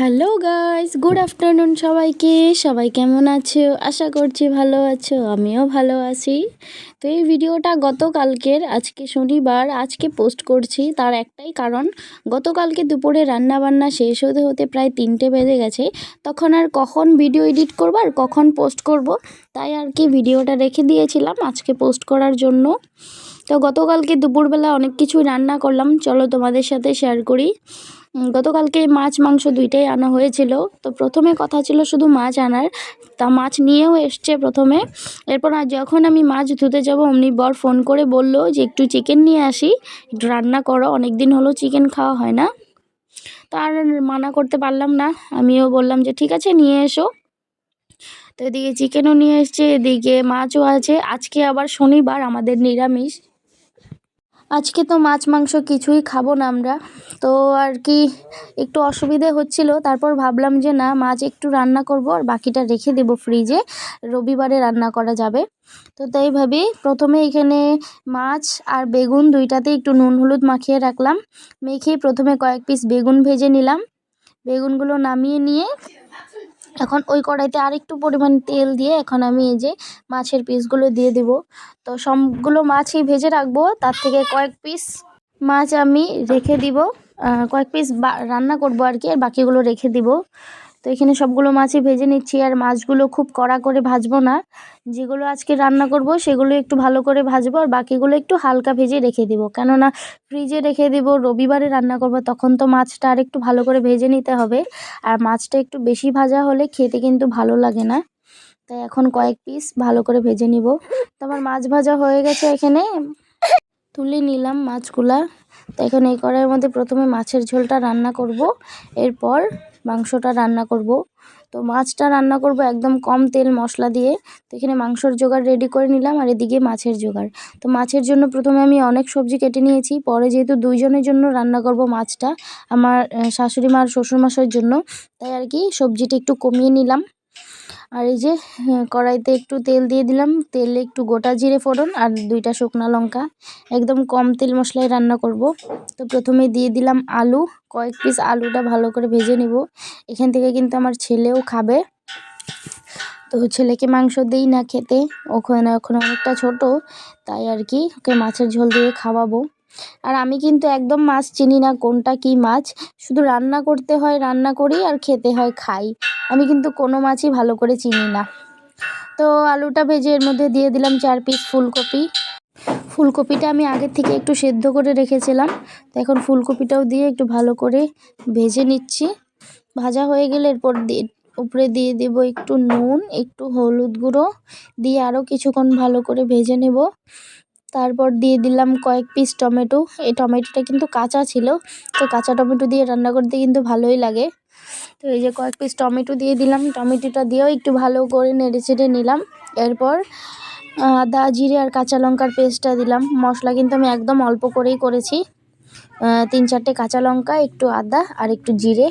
Hello guys good afternoon সবাইকে। সবাই কেমন আছো? আশা করছি ভালো আছো। আমিও ভালো আছি। তো এই ভিডিওটা গতকালকের, আজকে শনিবার, আজকে পোস্ট করছি। তার একটাই কারণ, গতকালকে দুপুরে রান্না বান্না শেষ হতে হতে প্রায় তিনটে বেজে গেছে। তখন আর কখন ভিডিও এডিট করব আর কখন পোস্ট করব, তাই আর কি ভিডিওটা রেখে দিয়েছিলাম আজকে পোস্ট করার জন্য। তো গতকালকে দুপুরবেলা অনেক কিছুই রান্না করলাম। চলো তোমাদের সাথে শেয়ার করি। গতকালকে মাছ, মাংস দুইটাই আনা হয়েছিল। তো প্রথমে কথা ছিল শুধু মাছ আনার। তা মাছ নিয়েও এসছে প্রথমে। এরপর যখন আমি মাছ ধুতে যাব, অমনি বর ফোন করে বলল যে, একটু চিকেন নিয়ে আসি। একটু রান্না করো। অনেক দিন হলো চিকেন খাওয়া হয় না। তো আর মানা করতে পারলাম না। আমিও বললাম যে, ঠিক আছে, নিয়ে এসো। তো এদিকে চিকেনও নিয়ে এসছে, এদিকে মাছও আছে। আজকে আবার শনিবার আমাদের নিরামিষ। আজকে তো মাছ, মাংস কিছুই খাব না আমরা। তো আর কি একটু অসুবিধে হচ্ছিল, তারপর ভাবলাম যে না, মাছ একটু রান্না করব আর বাকিটা রেখে দেব ফ্রিজে রবিবারে রান্না করা যাবে। তো তাই ভাবি, প্রথমে এখানে মাছ আর বেগুন দুইটাতে একটু নুন হলুদ মাখিয়ে রাখলাম। মেখে প্রথমে কয়েক পিস বেগুন ভেজে নিলাম। বেগুনগুলো নামিয়ে নিয়ে এখন ওই কড়াইতে আরেকটু পরিমাণ তেল দিয়ে এখন আমি এই যে মাছের পিসগুলো দিয়ে দেব। তো সবগুলো মাছই ভেজে রাখব, তার থেকে কয়েক পিস মাছ আমি রেখে দিব। কয়েক পিস রান্না করব আর কি, আর বাকিগুলো রেখে দিব। তো এখানে সবগুলো মাছই ভেজে নিচ্ছি আর মাছগুলো খুব কড়া করে ভাজবো না। যেগুলো আজকে রান্না করব সেগুলো একটু ভালো করে ভাজবো আর বাকিগুলো একটু হালকা ভেজে রেখে দিব। কেননা ফ্রিজে রেখে দিব, রবিবারে রান্না করব, তখন তো মাছটা আর একটু ভালো করে ভেজে নিতে হবে। আর মাছটা একটু বেশি ভাজা হলে খেতে কিন্তু ভালো লাগে না। তাই এখন কয়েক পিস ভালো করে ভেজে নিব। তো আমার মাছ ভাজা হয়ে গেছে এখানে। তুলে নিলাম মাছগুলা। তো এখন এই কড়াইয়ের মধ্যে প্রথমে মাছের ঝোলটা রান্না করব। এরপর মাংসটা রান্না করব। তো মাছটা রান্না করব একদম কম তেল মশলা দিয়ে। তো এখানে মাংসর জোগাড় রেডি করে নিলাম আর এদিকে মাছের জোগাড়। তো মাছের জন্য প্রথমে আমি অনেক সবজি কেটে নিয়েছি, পরে যেহেতু দুইজনের জন্য রান্না করব মাছটা, আমার শাশুড়ি মার, শ্বশুরমশাইয়ের জন্য, তাই আর কি সবজিটা একটু কমিয়ে নিলাম। আর এই যে হ্যাঁ, কড়াইতে একটু তেল দিয়ে দিলাম। তেলে একটু গোটা জিরে ফোড়ন আর দুইটা শুকনো লঙ্কা। একদম কম তেল মশলায় রান্না করব। তো প্রথমে দিয়ে দিলাম আলু। কয়েক পিস আলুটা ভালো করে ভেজে নিব। এখান থেকে কিন্তু আমার ছেলেও খাবে। তো ছেলেকে মাংস দিই না খেতে। ওখানে এখন অনেকটা ছোট। তাই আর কি ওকে মাছের ঝোল দিয়ে খাওয়াবো। আর আমি কিন্তু একদম মাছ চিনি না কোনটা কি মাছ। শুধু রান্না করতে হয়, রান্না করি আর খেতে হয়, খাই। আমি কিন্তু কোনো মাছই ভালো করে চিনি না। তো আলুটা ভেজে এর মধ্যে দিয়ে দিলাম চার পিস ফুলকপি। ফুলকপিটা আমি আগের থেকে একটু সেদ্ধ করে রেখেছিলাম। তো এখন ফুলকপিটাও দিয়ে একটু ভালো করে ভেজে নিচ্ছি। ভাজা হয়ে গেলে এরপর দিয়ে উপরে দিয়ে দেব একটু নুন, একটু হলুদ গুঁড়ো। দিয়ে আরও কিছুক্ষণ ভালো করে ভেজে নেব। তারপর দিয়ে দিলাম কয়েক পিস টমেটো। এই টমেটোটা কিন্তু কাঁচা ছিল, তো কাঁচা টমেটো দিয়ে রান্না করতে কিন্তু ভালোই লাগে। তো এই যে কয়েক পিস টমেটো দিয়ে দিলাম, টমেটোটা দিয়েও একটু ভালো করে নেড়ে চেড়ে নিলাম। এরপর আদা, জিরে আর কাঁচা লঙ্কার পেস্টটা দিলাম। মশলা কিন্তু আমি একদম অল্প করেই করেছি। তিন চারটে কাঁচা লঙ্কা, একটু আদা আর একটু জিরে।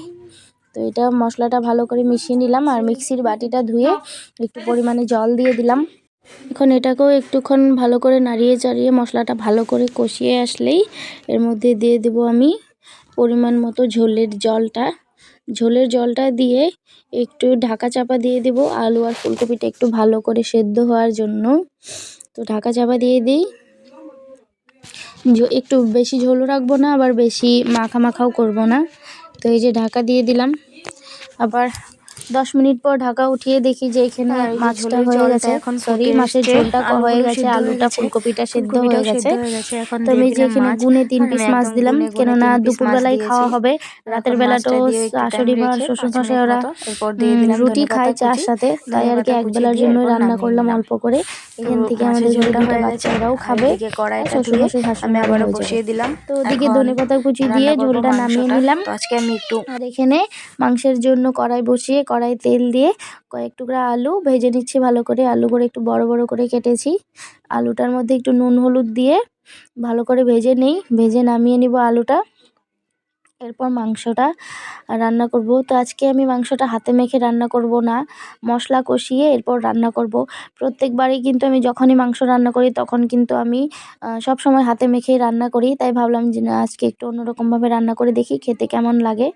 তো এটা মশলাটা ভালো করে মিশিয়ে নিলাম আর মিক্সির বাটিটা ধুয়ে একটু পরিমাণে জল দিয়ে দিলাম। এখন এটাকেও একটুক্ষণ ভালো করে নাড়িয়ে চাড়িয়ে মশলাটা ভালো করে কষিয়ে আসলেই এর মধ্যে দিয়ে দেব আমি পরিমাণ মতো ঝোলের জলটা। ঝোলের জলটা দিয়ে একটু ঢাকা চাপা দিয়ে দেব। আলু আর ফুলকপিটা একটু ভালো করে সেদ্ধ হওয়ার জন্য। তো ঢাকা চাপা দিয়ে দিই। একটু বেশি ঝোলও রাখব না, আবার বেশি মাখা মাখাও করব না। তো এই যে ঢাকা দিয়ে দিলাম। আবার দশ মিনিট পর ঢাকা উঠিয়ে দেখি যে এখানে হ্যাঁ, মাছটা হয়ে গেছে। এখন সরি মাছের ঝোলটা হয়ে গেছে আলুটা ফুলকপিটা সেদ্ধ হয়ে গেছে। তো আমি যে এখানে গুনে তিন পিস মাছ দিলাম কেননা দুপুরবেলায় খাওয়া হবে। রাতের বেলা তো শাশুড়ি মা শ্বশুর মশাই ওরা রুটি খায় চার সাথে। তাই আর কি এক বেলার জন্য রান্না করলাম অল্প করে। এখান থেকে আমাদের ঝোলটা বাচ্চারাও খাবে। শ্বশুর মশাই শাশুড়ি আবার বসিয়ে দিলাম। তো ওদিকে ধনে পাতা কুচি দিয়ে ঝোলটা নামিয়ে নিলাম। আজকে আমি একটু আর এখানে মাংসের জন্য কড়াই বসিয়ে কড়াই তেল দিয়ে কয়েক টুকরা আলু ভেজে নিচ্ছি ভালো করে। আলু করে একটু বড় বড় করে কেটেছি। আলুটার মধ্যে একটু নুন হলুদ দিয়ে ভালো করে ভেজে নেই। ভেজে নামিয়ে নিব আলুটা। এরপর মাংসটা রান্না করব। তো আজকে আমি মাংসটা হাতে মেখে রান্না করব না, মশলা কষিয়ে এরপর রান্না করব। প্রত্যেকবারই কিন্তু আমি যখনই মাংস রান্না করি তখন কিন্তু আমি সব সময় হাতে মেখেই রান্না করি। তাই ভাবলাম যে না, আজকে একটু অন্যরকমভাবে রান্না করে দেখি, খেতে কেমন লাগে।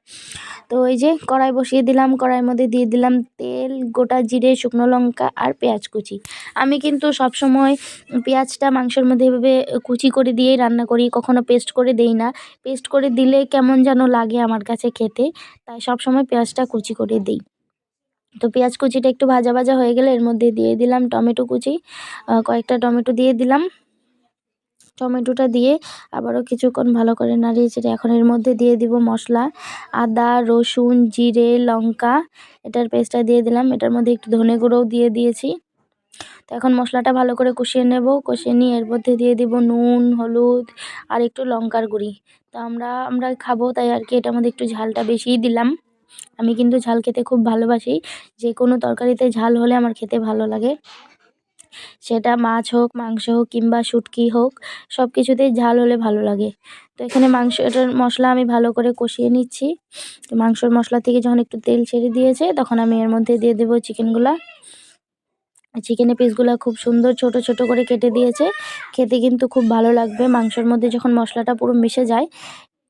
তো এই যে কড়াই বসিয়ে দিলাম, কড়াইয়ের মধ্যে দিয়ে দিলাম তেল, গোটা জিরে, শুকনো লঙ্কা আর পেঁয়াজ কুচি। আমি কিন্তু সব সময় পেঁয়াজটা মাংসের মধ্যে এভাবে কুচি করে দিয়েই রান্না করি, কখনো পেস্ট করে দেই না। পেস্ট করে দিলে কেমন যেন লাগে আমার কাছে খেতে, তাই সব সময় পেঁয়াজটা কুচি করে দিই। তো পেঁয়াজ কুচিটা একটু ভাজা ভাজা হয়ে গেলে এর মধ্যে দিয়ে দিলাম টমেটো কুচি। কয়েকটা টমেটো দিয়ে দিলাম। টমেটোটা দিয়ে আবারও কিছুক্ষণ ভালো করে নাড়িয়ে চেড়ে এখন এর মধ্যে দিয়ে দিব মশলা। আদা, রসুন, জিরে, লঙ্কা, এটার পেস্টটা দিয়ে দিলাম। এটার মধ্যে একটু ধনে গুঁড়োও দিয়ে দিয়েছি। তো এখন মশলাটা ভালো করে কষিয়ে নেব। কষিয়ে নিয়ে এর মধ্যে দিয়ে দিব নুন, হলুদ আর একটু লঙ্কার গুঁড়ি। তো আমরা আমরা খাব, তাই আর কি এটার মধ্যে একটু ঝালটা বেশিই দিলাম। আমি কিন্তু ঝাল খেতে খুব ভালোবাসি। যে কোনো তরকারিতে ঝাল হলে আমার খেতে ভালো লাগে। সেটা মাছ হোক, মাংস হোক কিংবা শুটকি হোক সব কিছুতেই ঝাল হলে ভালো লাগে। তো এখানে মাংসটার মশলা আমি ভালো করে কষিয়ে নিচ্ছি। তো মাংসর মশলা থেকে যখন একটু তেল ছেড়ে দিয়েছে, তখন আমি এর মধ্যে দিয়ে দেবো চিকেনগুলা। চিকেনের পিসগুলো খুব সুন্দর ছোট ছোট করে কেটে দিয়েছে। খেতে কিন্তু খুব ভালো লাগবে। মাংসের মধ্যে যখন মশলাটা পুরো মিশে যায়,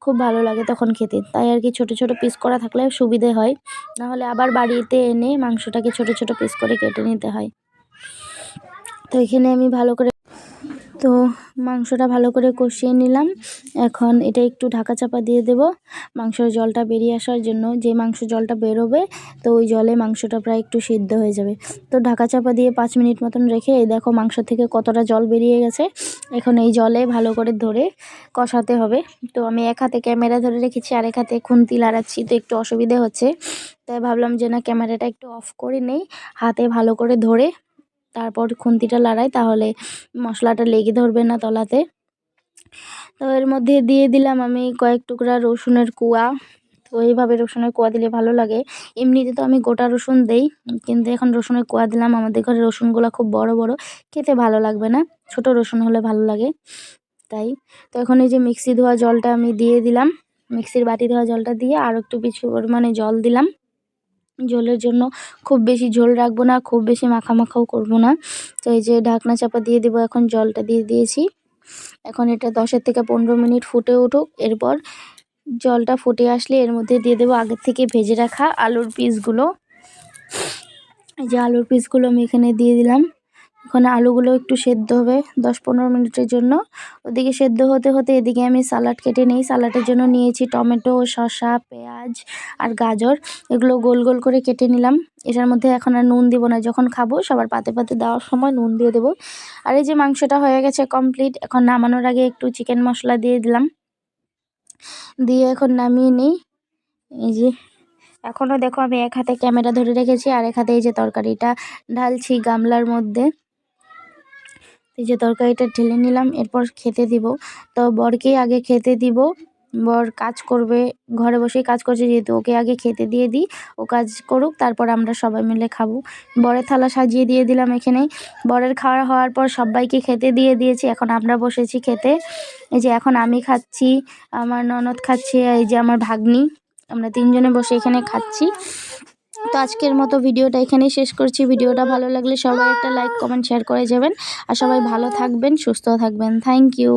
খুব ভালো লাগে তখন খেতে। তাই আর কি ছোট ছোট পিস করা থাকলে সুবিধে হয়। নাহলে আবার বাড়িতে এনে মাংসটাকে ছোট ছোট পিস করে কেটে নিতে হয়। তো এখানে আমি ভালো করে তো মাংসটা ভালো করে কষিয়ে নিলাম। এখন এটা একটু ঢাকা চাপা দিয়ে দেব। মাংসের জলটা বেরিয়ে আসার জন্য যে মাংস জলটা বেরোবে, তো ওই জলে মাংসটা প্রায় একটু সিদ্ধ হয়ে যাবে। তো ঢাকা চাপা দিয়ে পাঁচ মিনিট মতন রেখে এই দেখো মাংস থেকে কতটা জল বেরিয়ে গেছে। এখন এই জলে ভালো করে ধরে কষাতে হবে। তো আমি এক হাতে ক্যামেরা ধরে রেখেছি, আর এক হাতে খুন্তি লাড়াচ্ছি, তো একটু অসুবিধে হচ্ছে। তাই ভাবলাম যে না, ক্যামেরাটা একটু অফ করে নেই, হাতে ভালো করে ধরে তারপর খুন্তিটা লাড়াই, তাহলে মশলাটা লেগে ধরবে না তলাতে। তো এর মধ্যে দিয়ে দিলাম আমি কয়েক টুকরা রসুনের কুয়া। তো এইভাবে রসুনের কোয়া দিলে ভালো লাগে। এমনিতে তো আমি গোটা রসুন দেই, কিন্তু এখন রসুনের কোয়া দিলাম। আমাদের ঘরে রসুনগুলো খুব বড় বড়। খেতে ভালো লাগবে না। ছোট রসুন হলে ভালো লাগে। তাই। তো এখন এই যে মিক্সি ধোয়া জলটা আমি দিয়ে দিলাম। মিক্সির বাটি ধোয়া জলটা দিয়ে আর একটু কিছু পরিমাণে জল দিলাম। ঝোলের জন্য খুব বেশি ঝোল রাখব না, খুব বেশি মাখা মাখাও করব না। তো এই যে ঢাকনা চাপা দিয়ে দেবো, এখন জলটা দিয়ে দিয়েছি। এখন এটা দশের থেকে পনেরো মিনিট ফুটে উঠুক, এরপর জলটা ফুটে আসলে এর মধ্যে দিয়ে দেবো আগের থেকে ভেজে রাখা আলুর পিসগুলো। এই যে আলুর পিসগুলো আমি এখানে দিয়ে দিলাম। ওখানে আলুগুলো একটু সেদ্ধ হবে দশ পনেরো মিনিটের জন্য। ওদিকে সেদ্ধ হতে হতে এদিকে আমি সালাড কেটে নিই। সালাডের জন্য নিয়েছি টমেটো, শসা, পেঁয়াজ আর গাজর। এগুলো গোল গোল করে কেটে নিলাম। এটার মধ্যে এখন আর নুন দিব না। যখন খাব সবার পাতে পাতে দেওয়ার সময় নুন দিয়ে দেবো। আর এই যে মাংসটা হয়ে গেছে কমপ্লিট এখন নামানোর আগে একটু চিকেন মশলা দিয়ে দিলাম। দিয়ে এখন নামিয়ে নিই। এই যে এখনও দেখো আমি এক হাতে ক্যামেরা ধরে রেখেছি আর এক হাতে এই যে তরকারিটা ঢালছি গামলার মধ্যে। এই যে তরকারিটা ঢেলে নিলাম, এরপর খেতে দিব। তো বরকেই আগে খেতে দিব। বর কাজ করবে, ঘরে বসেই কাজ করছে, যেহেতু ওকে আগে খেতে দিয়ে দিই, ও কাজ করুক, তারপর আমরা সবাই মিলে খাব। বরের থালা সাজিয়ে দিয়ে দিলাম এখানে। বরের খাওয়া হওয়ার পর সবাইকে খেতে দিয়ে দিয়েছি, এখন আমরা বসেছি খেতে। এই যে এখন আমি খাচ্ছি, আমার ননদ খাচ্ছে, এই যে আমার ভাগ্নি, আমরা তিনজনে বসে এখানে খাচ্ছি। তো আজকের মতো ভিডিওটা এখানেই শেষ করছি। ভিডিওটা ভালো লাগলে সবাই একটা লাইক কমেন্ট শেয়ার করে যাবেন। আর সবাই ভালো থাকবেন, সুস্থ থাকবেন। Thank you